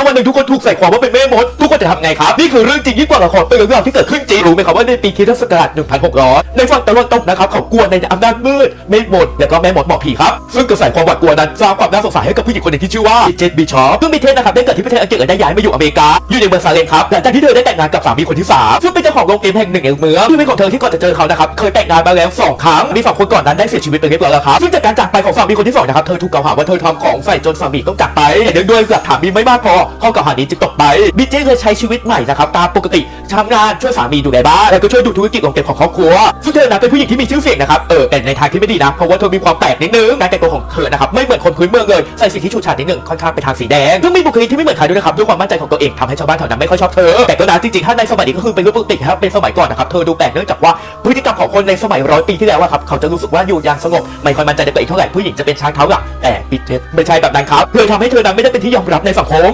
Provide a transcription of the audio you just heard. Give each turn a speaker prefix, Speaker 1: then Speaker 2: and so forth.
Speaker 1: าวันหนึ่งทุกคนถูกใส่ความว่าเป็นแม่มด ทุกคนจะทำไงครับ นี่คือเรื่องจริงยิ่งกว่าละครเป็นเรื่องราวที่เกิดขึ้นจริงรู้ไหมครับว่าในปีคริสตศักราช1600 ในฝั่งตะวันตกนะครับเขากลัวในอำนาจมืดเมฆมดและก็แม่มดหมอกผีครับซึ่งกระแสความหวาดกลัวนั้นสร้างความน่าสงสัยให้กับผู้หญิงคนหนึ่งที่ชื่อว่าเจนบีชอปซึ่งมีเทสนะครับได้เกิดที่ประเทศอังกฤษและได้ย้ายมาอยู่อเมริกาอยู่ในเมืองซาเลมครับหลังจากที่เธอได้แต่งงานกับสามีคนที่สามซึ่งเป็นเจ้าของโรงเกมแห่งหนึ่งในเมืองที่เป็นของเธอที่ก่อนจะเจอเขานะครับเคยแต่งงานมาแล้วสองครั้งมีฝั่งคนก่อนนั้นได้เสียชีวิตไปเรียบร้อยแล้วครับซึ่งจากการจากไปของสามีคนที่สองนะครับเธอถูกกล่าวหาว่าเธอทำของใส่จนสามีต้องจากไปเนื่องด้วยหลักฐานมีไม่มากพอข้อกล่าวหานี้จึงตกไปบิเจเลยใช้ชีวิตใหม่นะครับตามปกติทำงานช่วยสามีดูแลบ้านแล้วก็ช่วยดูธุรกิจโรงเกมของครอบครัวซึ่งเธอนะเป็นผู้หญิงที่มีชื่อเสียงนะครับเออแต่ในทางที่ไม่ดีนะเพราะว่าเธอมีความแปลกนิดนึงการแต่งตัวของเธอนะครับไม่เหมือนคนพื้นเมืองเลยใส่สิ่งที่ฉูดฉาดนิดนึงค่อนข้างไปทางสีแดงซึ่งมีบุคลิกที่ไม่เหมือนใครด้วยนะครับด้วยความมั่นใจของตัวเองทำให้ชาวบ้านแถวนั้นไม่ค่อยชอบเธอแต่ก็นะจริงๆถ้าในสมัยนี้ก็คือเป็นเรื่องปกติครับเป็นสมัยก่อนนะครับเธอดูแปลกเนื่องจากว่าพฤติกรรมของคนในสมัยร้อยปีที่แล้วครับเขาจะรู้สึกว่าอยู่อย่างสงบไม่ค่อยมั่นใจในตัวเองเท่าไหร่ผู้หญิงจะเป็นช้างเท้าหลักแต่ปิดเทสไม่ใช่แบบนั้นครับเลยทำให้เธอนั้นไม่ได้เป็นที่ยอมรับในสังคม